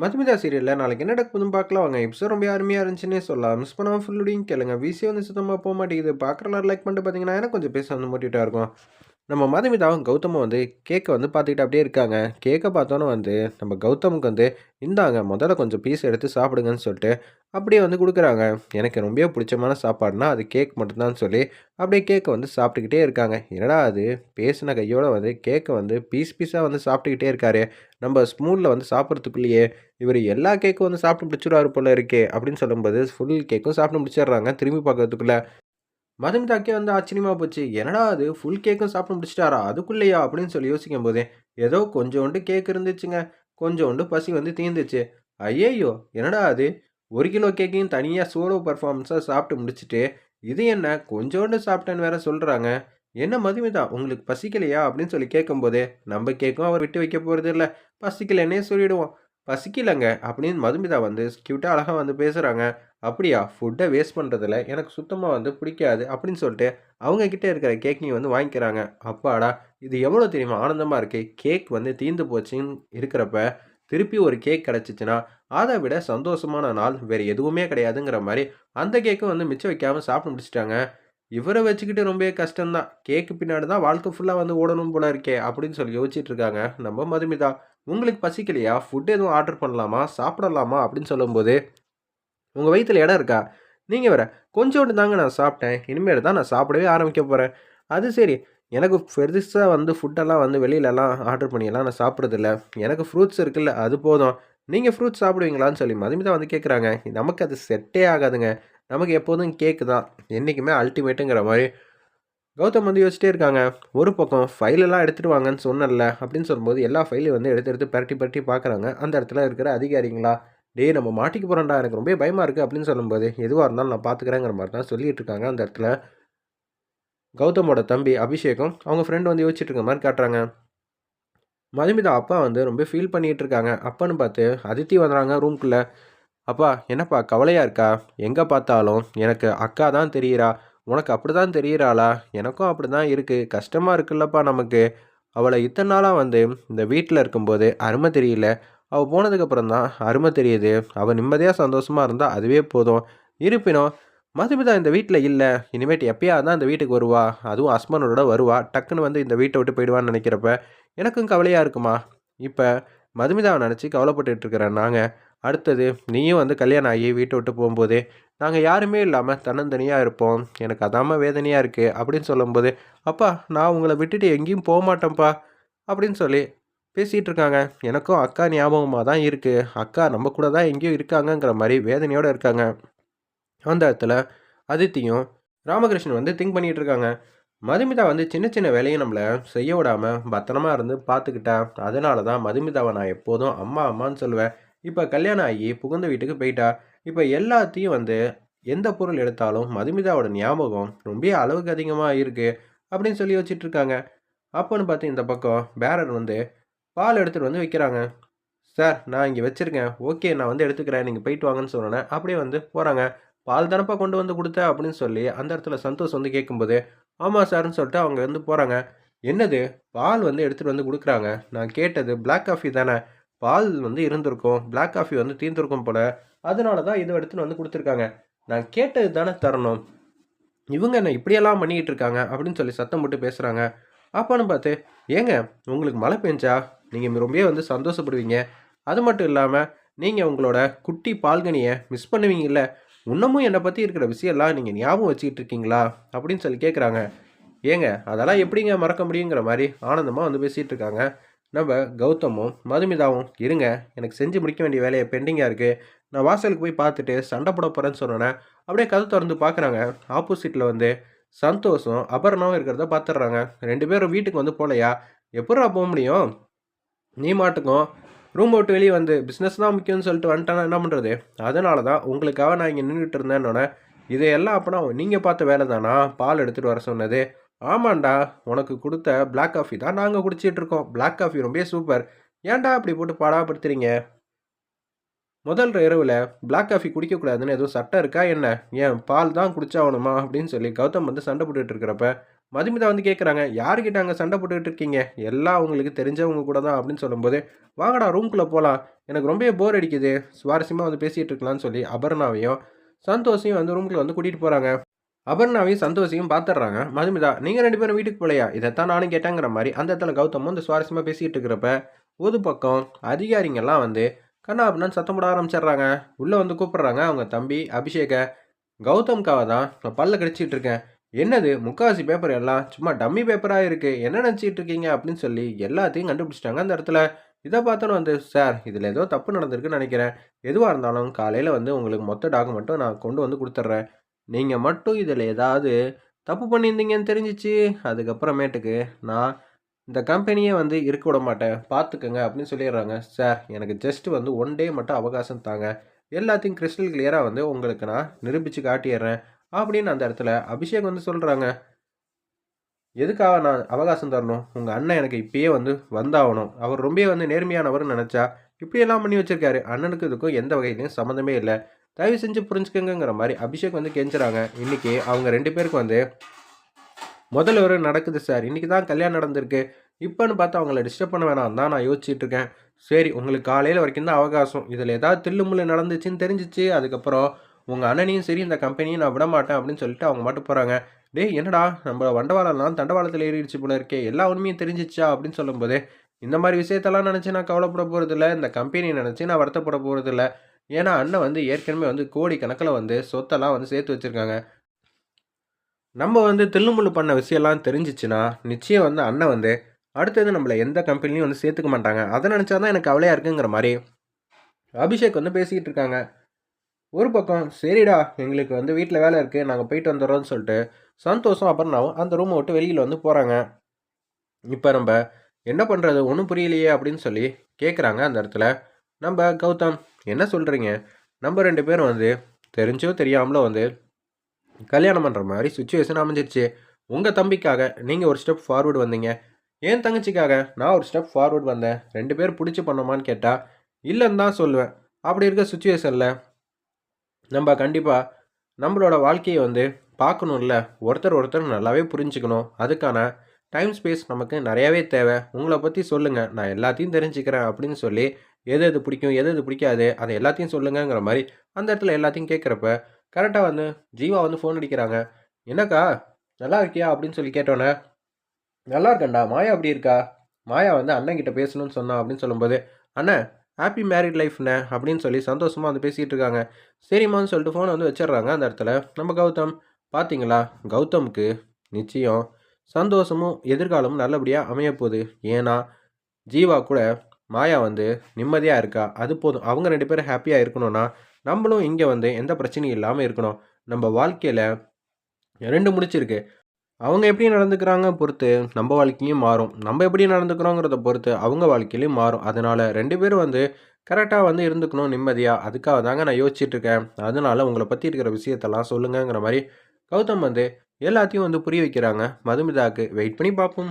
மதுமிதா சீரியலில் நாளைக்கு என்ன நடக்குதுன்னு பார்க்கலாம். வாங்க எபிசோட் ரொம்ப அருமையாக இருந்துச்சுன்னே சொல்லலாம். மிஸ் பண்ணாமல் ஃபுல்லுடையும் கேளுங்க. விசி வந்து சுத்தமாக போக மாட்டேங்குது. பார்க்குறலாம் லைக் பண்ணிட்டு பார்த்தீங்கன்னா எனக்கு கொஞ்சம் பேச வந்து மோட்டிவேட்டாக இருக்கும். நம்ம மதுமிதாவும் கௌதமும் வந்து கேக்கை வந்து பார்த்துக்கிட்டு அப்படியே இருக்காங்க. கேக்கை பார்த்தோன்னே வந்து நம்ம கௌதமுக்கு வந்து இந்தாங்க முதல்ல கொஞ்சம் பீஸ் எடுத்து சாப்பிடுங்கன்னு சொல்லிட்டு அப்படியே வந்து கொடுக்குறாங்க. எனக்கு ரொம்ப பிடிச்சமான சாப்பாடுனா அது கேக் மட்டும்தான் சொல்லி அப்படியே கேக்கை வந்து சாப்பிட்டுக்கிட்டே இருக்காங்க. என்னடா அது? பேசின கையோட வந்து கேக்கை வந்து பீஸ் பீஸாக வந்து சாப்பிட்டுக்கிட்டே இருக்காரு. நம்ம ஸ்மூலில் வந்து சாப்பிட்றதுக்குள்ளேயே இவர் எல்லா கேக்கும் வந்து சாப்பிட்டு முடிச்சிடுவாரு போல இருக்கே அப்படின்னு சொல்லும்போது ஃபுல் கேக்கும் சாப்பிட்டு முடிச்சிடுறாங்க. திரும்பி பார்க்கறதுக்குள்ள மதுமிதாக்கே வந்து ஆச்சரியமாக போச்சு. என்னடா அது ஃபுல் கேக்கும் சாப்பிட்டு முடிச்சிட்டாரா? அதுக்குள்ளேயா? அப்படின்னு சொல்லி யோசிக்கும் போதே ஏதோ கொஞ்சோண்டு கேக் இருந்துச்சுங்க. கொஞ்சோண்டு பசி வந்து தீர்ந்துச்சு. ஐயையோ! என்னடா அது? ஒரு கிலோ கேக்கையும் தனியாக சோலோ பர்ஃபார்மன்ஸாக சாப்பிட்டு முடிச்சுட்டு இது என்ன? கொஞ்சோண்டு சாப்பிட்டேன்னு வேற சொல்கிறாங்க என்ன மதுமிதா உங்களுக்கு பசிக்கலையா? அப்படின்னு சொல்லி கேட்கும்போதே நம்ம கேட்கும் அவர் விட்டு வைக்க போகிறது இல்லை பசிக்கலைன்னே சொல்லிடுவோம். பசிக்கலைங்க அப்படின்னு மதுமிதா வந்து க்யூட்டாக அழகாக வந்து பேசுகிறாங்க அப்படியா? ஃபுட்டை வேஸ்ட் பண்ணுறதுல எனக்கு சுத்தமாக வந்து பிடிக்காது. அப்படின்னு சொல்லிட்டு அவங்க கிட்டே இருக்கிற கேக்கையும் வந்து வாங்கிக்கிறாங்க. அப்பாடா இது எவ்வளோ தெரியுமா? ஆனந்தமாக இருக்குது கேக் வந்து தீந்து போச்சுன்னு இருக்கிறப்ப திருப்பி ஒரு கேக் கிடச்சிச்சின்னா அதை விட சந்தோஷமான நாள் வேறு எதுவுமே கிடையாதுங்கிற மாதிரி அந்த கேக்கும் வந்து மிச்சம் வைக்காமல் சாப்பிட்டு முடிச்சிட்டாங்க. இவரை வச்சுக்கிட்டு ரொம்ப கஷ்டம்தான். கேக்கு பின்னாடி தான் வாழ்க்கை ஃபுல்லாக வந்து ஓடணும் போல இருக்கே அப்படின்னு சொல்லி யோசிச்சுட்டு இருக்காங்க நம்ம மதுமிதா உங்களுக்கு பசிக்கலையா? ஃபுட் எதுவும் ஆர்டர் பண்ணலாமா? சாப்பிடலாமா? அப்படின்னு சொல்லும்போது உங்கள் வயிற்றில் இடம் இருக்கா? நீங்கள் வேற கொஞ்சோண்டு தாங்க நான் சாப்பிட்டேன். இனிமேல் தான் நான் சாப்பிடவே ஆரம்பிக்க போகிறேன் அது சரி. எனக்கு பெருசாக வந்து ஃபுட்டெல்லாம் வந்து வெளியிலலாம் ஆர்டர் பண்ணியெல்லாம் நான் சாப்பிட்றதில்ல. எனக்கு ஃப்ரூட்ஸ் இருக்குல்ல அது போதும். நீங்கள் ஃப்ரூட்ஸ் சாப்பிடுவீங்களான்னு சொல்லி மதுமிதா வந்து கேட்குறாங்க நமக்கு அது செட்டே ஆகாதுங்க. நமக்கு எப்போதும் கேக்கு தான். என்றைக்குமே அல்டிமேட்டுங்கிற மாதிரி கௌதம் வந்து யோசிச்சிட்டே இருக்காங்க. ஒரு பக்கம் ஃபைலெல்லாம் எடுத்துகிட்டு வாங்கன்னு சொன்னல அப்படின்னு சொல்லும்போது எல்லா ஃபைலையும் வந்து எடுத்து எடுத்து பரட்டி பரட்டி பார்க்குறாங்க அந்த இடத்துல இருக்கிற அதிகாரிங்களா டேய் நம்ம மாட்டிக்கு போகிறோம்டா எனக்கு ரொம்ப பயமாக இருக்குது அப்படின்னு சொல்லும்போது எதுவாக இருந்தாலும் நான் பார்த்துக்கிறேங்கிற மாதிரி தான் சொல்லிட்டு இருக்காங்க அந்த இடத்துல. கௌதமோட தம்பி அபிஷேகம் அவங்க ஃப்ரெண்டு வந்து யோசிச்சுட்டு இருக்க மாதிரி காட்டுறாங்க. மதுமிதா அப்பா வந்து ரொம்ப ஃபீல் பண்ணிகிட்டு இருக்காங்க. அப்பான்னு பார்த்து அதித்தி வந்துறாங்க ரூம்குள்ளே அப்பா என்னப்பா கவலையாக இருக்கா? எங்கே பார்த்தாலும் எனக்கு அக்கா தான் தெரியிறா. உனக்கு அப்படி தான் தெரியிறாளா? எனக்கும் அப்படி தான் இருக்குது கஷ்டமாக இருக்குல்லப்பா நமக்கு. அவளை இத்தனை நாளாக வந்து இந்த வீட்டில் இருக்கும்போது அருமை தெரியல. அவள் போனதுக்கப்புறம் தான் அருமை தெரியுது. அவள் நிம்மதியாக சந்தோஷமாக இருந்தால் அதுவே போதும். இருப்பினும் மதுமிதா இந்த வீட்டில் இல்லை. இனிமேட்டு எப்பயாவது தான் இந்த வீட்டுக்கு வருவா. அதுவும் ஹஸ்பண்டோட வருவா. டக்குன்னு வந்து இந்த வீட்டை விட்டு போயிடுவான்னு நினைக்கிறப்ப எனக்கும் கவலையாக இருக்குமா? இப்போ மதுமிதாவை நினச்சி கவலைப்பட்டுட்டு இருக்கிறேன் நாங்கள் அடுத்தது நீயும் வந்து கல்யாணம் ஆகி வீட்டை விட்டு போகும்போது நாங்கள் யாருமே இல்லாமல் தன்னந்தனியாக இருப்போம். எனக்கு அதாம வேதனையாக இருக்குது அப்படின்னு சொல்லும்போது அப்பா நான் உங்களை விட்டுட்டு எங்கேயும் போக மாட்டேன்ப்பா அப்படின்னு சொல்லி பேசிகிட்டு இருக்காங்க. எனக்கும் அக்கா ஞாபகமாக தான் இருக்குது அக்கா நம்ம கூட தான் எங்கேயும் இருக்காங்கங்கிற மாதிரி வேதனையோடு இருக்காங்க. அந்த இடத்துல அதித்தியும் ராமகிருஷ்ணன் வந்து திங்க் பண்ணிகிட்டு இருக்காங்க. மதுமிதா வந்து சின்ன சின்ன வேலையை நம்மளை செய்ய விடாமல் பத்திரமா இருந்து பார்த்துக்கிட்டா அதனால தான் மதுமிதாவை நான் எப்போதும் அம்மா அம்மான்னு சொல்லுவேன். இப்போ கல்யாணம் ஆகி புகுந்த வீட்டுக்கு போயிட்டா இப்போ எல்லாத்தையும் வந்து எந்த பொருள் எடுத்தாலும் மதுமிதாவோட ஞாபகம் ரொம்ப அளவுக்கு அதிகமாக இருக்குது அப்படின்னு சொல்லி வச்சுட்டு இருக்காங்க. அப்போன்னு பார்த்து இந்த பக்கம் பேரர் வந்து பால் எடுத்துகிட்டு வந்து வைக்கிறாங்க. சார் நான் இங்கே வச்சுருக்கேன். ஓகே நான் வந்து எடுத்துக்கிறேன். நீங்கள் போயிட்டு வாங்கன்னு சொன்னேன் அப்படியே வந்து போகிறாங்க பால் தானப்பா கொண்டு வந்து கொடுத்த? அப்படின்னு சொல்லி அந்த இடத்துல சந்தோஷ் வந்து கேட்கும்போது ஆமாம் சார்னு சொல்லிட்டு அவங்க வந்து போகிறாங்க என்னது? பால் வந்து எடுத்துகிட்டு வந்து கொடுக்குறாங்க. நான் கேட்டது பிளாக் காஃபி தானே. பால் வந்து இருந்திருக்கும். பிளாக் காஃபி வந்து தீர்ந்துருக்கும் போல். அதனால தான் இதை எடுத்துகிட்டு வந்து கொடுத்துருக்காங்க. நான் கேட்டது தானே தரணும். இவங்க என்ன இப்படியெல்லாம் பண்ணிக்கிட்டு இருக்காங்க? அப்படின்னு சொல்லி சத்தம் போட்டு பேசுகிறாங்க அப்பான்னு பார்த்து ஏங்க உங்களுக்கு மழை பெஞ்சா? நீங்கள் ரொம்பவே வந்து சந்தோஷப்படுவீங்க. அது மட்டும் இல்லாமல் நீங்கள் உங்களோட குட்டி பால்கனியை மிஸ் பண்ணுவீங்கல்ல? இன்னமும் என்னை பற்றி இருக்கிற விஷயம்லாம் நீங்கள் ஞாபகம் வச்சுக்கிட்டு இருக்கீங்களா அப்படின்னு சொல்லி கேட்குறாங்க ஏங்க அதெல்லாம் எப்படிங்க மறக்க முடியுங்கிற மாதிரி ஆனந்தமாக வந்து பேசிகிட்டு இருக்காங்க. நம்ம கௌதமும் மதுமிதாவும் இருங்க எனக்கு செஞ்சு முடிக்க வேண்டிய வேலையை பெண்டிங்காக இருக்குது நான் வாசலுக்கு போய் பார்த்துட்டு சண்டை போட போகிறேன்னு சொன்னேன் அப்படியே கதை திறந்து பார்க்குறாங்க. ஆப்போசிட்டில் வந்து சந்தோஷம் அபர்ணாவும் இருக்கிறத பார்த்துட்றாங்க. ரெண்டு பேரும் வீட்டுக்கு வந்து போகலையா எப்படா போக முடியும்? நீ மாட்டுக்கும். ரூம் விட்டு வெளியே வந்து பிஸ்னஸ் தான் முக்கியம்னு சொல்லிட்டு வந்துட்டேன்னா என்ன பண்ணுறது அதனால தான் உங்களுக்காக நான் இங்கே நின்றுட்டு இருந்தேன்னொன்னே இதையெல்லாம் அப்போனா நீங்கள் பார்த்த வேலை தானா? பால் எடுத்துகிட்டு வர சொன்னது. ஆமாண்டா உனக்கு கொடுத்த பிளாக் காஃபி தான் நாங்கள் குடிச்சிட்டு இருக்கோம். பிளாக் காஃபி ரொம்ப சூப்பர் ஏன்டா அப்படி போட்டு பாடாப்படுத்துறீங்க? முதல் இரவில் பிளாக் காஃபி குடிக்கக்கூடாதுன்னு எதுவும் சட்டம் இருக்கா என்ன? ஏன் பால் தான் குடிச்சாகணுமா? அப்படின்னு சொல்லி கௌதம் வந்து சண்டை போட்டுட்டு இருக்கிறப்ப மதுமிதா வந்து கேட்குறாங்க யாருக்கிட்ட அங்கே சண்டை போட்டுக்கிட்டு இருக்கீங்க? எல்லாம் உங்களுக்கு தெரிஞ்சவங்க கூட தான் அப்படின்னு சொல்லும்போது வாங்கடா ரூம்குள்ளே போகலாம் எனக்கு ரொம்ப போர் அடிக்குது. சுவாரஸ்யமாக வந்து பேசிகிட்டு இருக்கலாம்னு சொல்லி அபர்ணாவையும் சந்தோஷையும் வந்து ரூம்குள்ளே வந்து கூட்டிகிட்டு போகிறாங்க அபர்ணாவையும் சந்தோஷையும் பார்த்துடுறாங்க மதுமிதா நீங்கள் ரெண்டு பேரும் வீட்டுக்கு போலையா? இதைத்தான் நானும் கேட்டேங்கிற மாதிரி அந்த இடத்துல கௌதமும் வந்து சுவாரஸ்யமாக பேசிகிட்டு இருக்கிறப்ப ஒரு பக்கம் அதிகாரிங்கெல்லாம் வந்து கண்ணா அப்படின்னு சத்தம் போட ஆரம்பிச்சிடுறாங்க. உள்ளே வந்து கூப்பிட்றாங்க. அவங்க தம்பி அபிஷேக கௌதம்காவை தான் நான் பல்ல கடிச்சிட்டு இருக்கேன். என்னது முக்காவாசி பேப்பர் எல்லாம்? சும்மா டம்மி பேப்பராக இருக்குது என்ன நினச்சிட்டு இருக்கீங்க? அப்படின்னு சொல்லி எல்லாத்தையும் கண்டுபிடிச்சிட்டாங்க அந்த இடத்துல. இதை பார்த்தோன்னு வந்து சார் இதில் ஏதோ தப்பு நடந்திருக்குன்னு நினைக்கிறேன். எதுவாக இருந்தாலும் காலையில் வந்து உங்களுக்கு மொத்த டாக்குமெண்ட்டும் நான் கொண்டு வந்து கொடுத்துட்றேன். நீங்கள் மட்டும் இதில் ஏதாவது தப்பு பண்ணியிருந்தீங்கன்னு தெரிஞ்சிச்சு. அதுக்கப்புறமேட்டுக்கு நான் இந்த கம்பெனியே வந்து இருக்க விட மாட்டேன். பார்த்துக்கங்க அப்படின்னு சொல்லிடுறாங்க. சார் எனக்கு ஜஸ்ட் வந்து ஒன் டே மட்டும் அவகாசம் தாங்க. எல்லாத்தையும் கிறிஸ்டல் கிளியராக வந்து உங்களுக்கு நான் நிரூபித்து காட்டிடுறேன். அப்படின்னு அந்த இடத்துல அபிஷேக் வந்து சொல்கிறாங்க எதுக்காக நான் அவகாசம் தரணும்? உங்கள் அண்ணன் எனக்கு இப்பயே வந்து வந்தாகணும். அவர் ரொம்ப வந்து நேர்மையானவர்னு நினச்சா இப்படியெல்லாம் பண்ணி வச்சுருக்காரு. அண்ணனுக்கு இதுக்கும் எந்த வகையிலையும் சம்மந்தமே இல்லை. தயவு செஞ்சு புரிஞ்சுக்கங்கிற மாதிரி அபிஷேக் வந்து கெஞ்சுறாங்க. இன்றைக்கி அவங்க ரெண்டு பேருக்கு வந்து முதல்ல ஒரு நடக்குது சார். இன்றைக்கி தான் கல்யாணம் நடந்திருக்கு. இப்போன்னு பார்த்து அவங்கள டிஸ்டர்ப் பண்ண வேணாம் தான் நான் யோசிச்சுட்டு இருக்கேன். சரி உங்களுக்கு காலையில் வரைக்கும் தான் அவகாசம். இதில் ஏதாவது தில்லுமுள்ளு நடந்துச்சுன்னு தெரிஞ்சிச்சு. அதுக்கப்புறம் உங்கள் அண்ணனையும் சரி இந்த கம்பெனியும் நான் விட மாட்டேன் அப்படின்னு சொல்லிட்டு அவங்க மட்டும் போகிறாங்க டேய் என்னடா நம்ம வண்டவாளம்லாம் தண்டவாளத்தில் ஏறிடுச்சு போல இருக்கே எல்லா உண்மையும் தெரிஞ்சிச்சா அப்படின்னு சொல்லும்போது இந்த மாதிரி விஷயத்தெல்லாம் நினச்சி நான் கவலைப்பட போகிறதில்ல இந்த கம்பெனியை நினச்சி நான் வருத்தப்பட போகிறதில்ல ஏன்னா அண்ணன் வந்து ஏற்கனவே வந்து கோடி கணக்கில் வந்து சொத்தெல்லாம் வந்து சேர்த்து வச்சுருக்காங்க. நம்ம வந்து தில்லுமுள்ளு பண்ண விஷயம்லாம் தெரிஞ்சிச்சுன்னா நிச்சயம் வந்து அண்ணன் வந்து அடுத்தது நம்மளை எந்த கம்பெனிலையும் வந்து சேர்த்துக்க மாட்டாங்க. அதை நினச்சா தான் எனக்கு கவலையாக இருக்குங்கிற மாதிரி அபிஷேக் வந்து பேசிக்கிட்டு இருக்காங்க. ஒரு பக்கம் சரிடா எங்களுக்கு வந்து வீட்டில் வேலை இருக்குது நாங்கள் போயிட்டு வந்துடுறோம்னு சொல்லிட்டு சந்தோஷம் அப்புறம்னாவும் அந்த ரூமை விட்டு வெளியில் வந்து போகிறாங்க இப்போ நம்ம என்ன பண்ணுறது ஒன்றும் புரியலையே அப்படின்னு சொல்லி கேட்குறாங்க அந்த இடத்துல. நம்ம கௌதம் என்ன சொல்கிறீங்க நம்ம ரெண்டு பேரும் வந்து தெரிஞ்சோ தெரியாமலோ வந்து கல்யாணம் பண்ணுற மாதிரி சுச்சுவேஷன் அமைஞ்சிருச்சு. உங்கள் தம்பிக்காக நீங்கள் ஒரு ஸ்டெப் ஃபார்வர்டு வந்தீங்க. என் தங்கச்சிக்காக நான் ஒரு ஸ்டெப் ஃபார்வேர்டு வந்தேன். ரெண்டு பேர் பிடிச்சி பண்ணோமான்னு கேட்டால் இல்லைன்னு தான் சொல்லுவேன். அப்படி இருக்க சுச்சுவேஷனில் நம்ம கண்டிப்பாக நம்மளோட வாழ்க்கையை வந்து பார்க்கணும்ல ஒருத்தர் ஒருத்தர் நல்லாவே புரிஞ்சுக்கணும். அதுக்கான டைம் ஸ்பேஸ் நமக்கு நிறையாவே தேவை. உங்களை பற்றி சொல்லுங்கள் நான் எல்லாத்தையும் தெரிஞ்சுக்கிறேன் அப்படின்னு சொல்லி எது எது பிடிக்கும் எது எது பிடிக்காது அதை எல்லாத்தையும் சொல்லுங்கங்கிற மாதிரி அந்த இடத்துல எல்லாத்தையும் கேட்குறப்ப கரெக்டாக வந்து ஜீவா வந்து ஃபோன் அடிக்கிறாங்க. என்னக்கா நல்லா இருக்கியா? அப்படின்னு சொல்லி கேட்டோன்னே நல்லா இருக்கேன்டா. மாயா அப்படி இருக்கா? மாயா வந்து அண்ணன் கிட்ட பேசணும்னு சொன்னான் அப்படின்னு சொல்லும்போது அண்ணன் ஹாப்பி மேரிட் லைஃப்ண்ணே அப்படின்னு சொல்லி சந்தோஷமாக வந்து பேசிகிட்டு இருக்காங்க. சரிம்மான்னு சொல்லிட்டு ஃபோனை வந்து வச்சிடுறாங்க அந்த இடத்துல. நம்ம கௌதம் பார்த்தீங்களா கௌதமுக்கு நிச்சயம் சந்தோஷமும் எதிர்காலமும் நல்லபடியாக அமையப்போகுது ஏன்னா ஜீவா கூட மாயா வந்து நிம்மதியாக இருக்கா? அது போதும். அவங்க ரெண்டு பேரும் ஹாப்பியாக இருக்கணும்னா நம்மளும் இங்கே வந்து எந்த பிரச்சனையும் இல்லாமல் இருக்கணும். நம்ம வாழ்க்கையில் ரெண்டு முடிச்சிருக்கு. அவங்க எப்படி நடந்துக்கிறாங்க பொறுத்து நம்ம வாழ்க்கையும் மாறும். நம்ம எப்படி நடந்துக்கிறோங்கிறத பொறுத்து அவங்க வாழ்க்கையிலையும் மாறும். அதனால் ரெண்டு பேரும் வந்து கரெக்டாக வந்து இருந்துக்கணும் நிம்மதியாக அதுக்காக தாங்க நான் யோசிச்சுட்டு இருக்கேன். அதனால் உங்களை பற்றி இருக்கிற விஷயத்தெல்லாம் சொல்லுங்கங்கிற மாதிரி கௌதம் வந்து எல்லாத்தையும் வந்து புரிய வைக்கிறாங்க. மதுமிதாக்கு வெயிட் பண்ணி பார்ப்போம்.